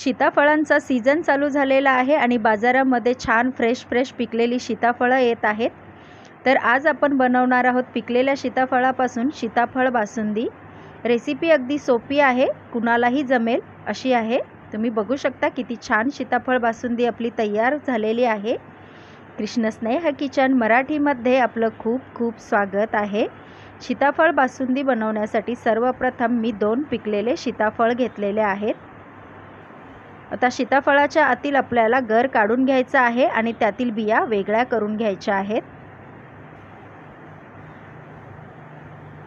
सीताफळांचा season चालू झालेला आहे आणि बाजारामध्ये छान फ्रेश फ्रेश पिकलेली सीताफळं येत आहेत. तर आज आपण बनवणार आहोत पिकलेल्या सीताफळापासून सीताफळ बासुंदी. रेसिपी अगदी सोपी आहे कुणालाही जमेल अशी आहे. तुम्ही बघू शकता किती छान सीताफळ बासुंदी आपली तयार झालेली आहे. कृष्णस्नेह किचन मराठीमध्ये आपलं खूप खूप स्वागत आहे. सीताफळ बासुंदी बनवण्यासाठी सर्वप्रथम मी दोन पिकलेले सीताफळ घेतलेले आहेत. आता सीताफळाच्या आतील आपल्याला गर काढून घ्यायचा आहे आणि त्यातील बिया वेगळ्या करून घ्यायच्या आहेत.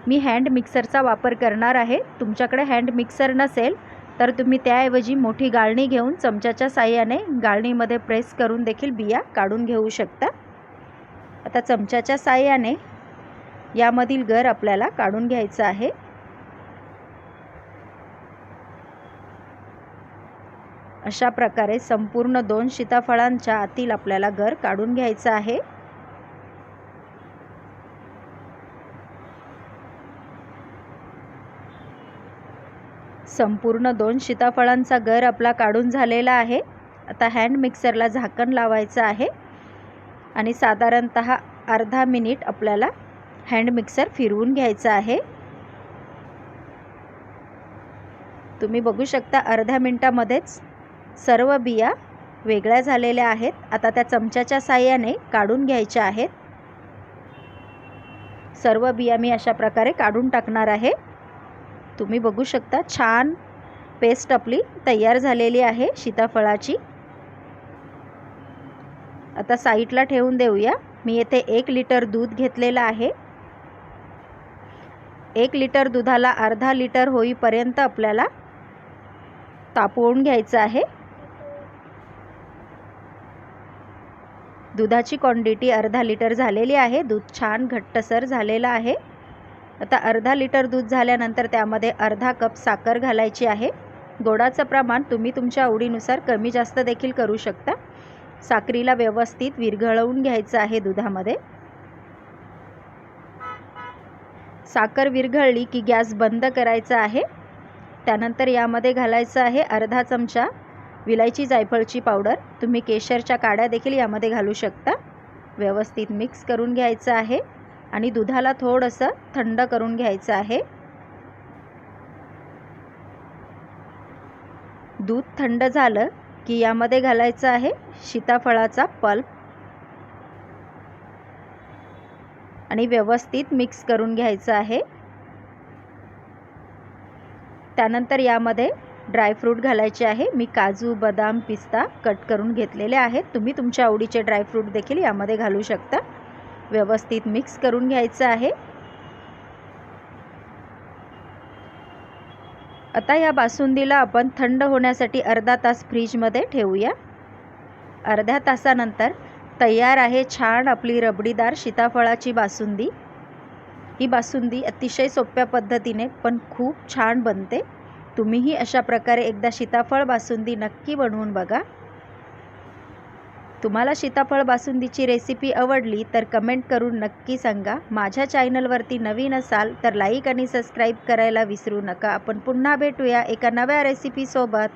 मी हँड मिक्सरचा वापर करणार आहे. तुमच्याकडे हँड मिक्सर नसेल तर तुम्ही त्याऐवजी मोठी गाळणी घेऊन चमच्याच्या साह्याने गाळणीमध्ये प्रेस करून देखील बिया काढून घेऊ शकता. आता चमच्याच्या साह्याने यामधील गर आपल्याला काढून घ्यायचं आहे. अशा प्रकारे संपूर्ण दोन सीताफळांच्या आतील आपल्याला गर काढून घ्यायचं आहे. संपूर्ण दोन सीताफळांचा गर आपला काढून झालेला आहे. आता हँड मिक्सरला झाकण लावायचं आहे. आणि साधारणत अर्धा मिनिट आपल्याला हँड मिक्सर फिरवून घ्यायचं आहे. तुम्ही बघू शकता अर्ध्या मिनटामध्येच सर्व बिया वेगळ्या झालेल्या आहेत. आता त्या चमच्याच्या साह्याने काढून घ्यायच्या आहेत. सर्व बिया मी अशा प्रकारे काढून टाकणार आहे. तुम्ही बघू शकता छान पेस्ट आपली तयार झालेली आहे सीताफळाची. आता साईडला ठेवून देऊया. मी येथे एक लिटर दूध घेतलेलं आहे. एक लिटर दुधाला अर्धा लिटर होईपर्यंत आपल्याला तापवून घ्यायचं आहे. दुधाची क्वांटिटी अर्धा लिटर झालेली आहे. दूध छान घट्टसर झालेलं आहे. आता अर्धा लिटर दूध झाल्यानंतर त्यामध्ये अर्धा कप साखर घालायची आहे. गोडाचं प्रमाण तुम्ही तुमच्या आवडीनुसार कमी जास्त देखील करू शकता. साखरीला व्यवस्थित विरघळवून घ्यायचं आहे दुधामध्ये. साखर विरघळली की गॅस बंद करायचा आहे. त्यानंतर यामध्ये घालायचं आहे अर्धा चमचा विलायची जायफळची पावडर तुम्ही केशरच्या काड्या देखील यामध्ये घालू शकता. व्यवस्थित मिक्स करून घ्यायचं आहे आणि दुधाला थोडंसं थंड करून घ्यायचं आहे. दूध थंड झालं की यामध्ये घालायचं आहे सीताफळाचा पल्प. आणि व्यवस्थित मिक्स करून घ्यायचं आहे. त्यानंतर यामध्ये ड्रायफ्रूट घालायचे आहे. मी काजू बदाम पिस्ता कट करून घेतलेले आहेत. तुम्ही तुमच्या आवडीचे ड्रायफ्रूट देखील यामध्ये घालू शकता. व्यवस्थित मिक्स करून घ्यायचं आहे. आता या बासुंदीला आपण थंड होण्यासाठी अर्धा तास फ्रीजमध्ये ठेवूया. अर्ध्या तासानंतर तयार आहे छान आपली रबडीदार सीताफळाची बासुंदी. ही बासुंदी अतिशय सोप्या पद्धतीने पण खूप छान बनते. तुम्हीही अशा प्रकारे एकदा सीताफळ बासुंदी नक्की बनवून बघा. तुम्हाला सीताफळ बासुंदीची रेसिपी आवडली तर कमेंट करून नक्की सांगा. माझ्या चॅनलवरती नवीन असाल तर लाईक आणि सबस्क्राईब करायला विसरू नका. आपण पुन्हा भेटूया एका नव्या रेसिपीसोबत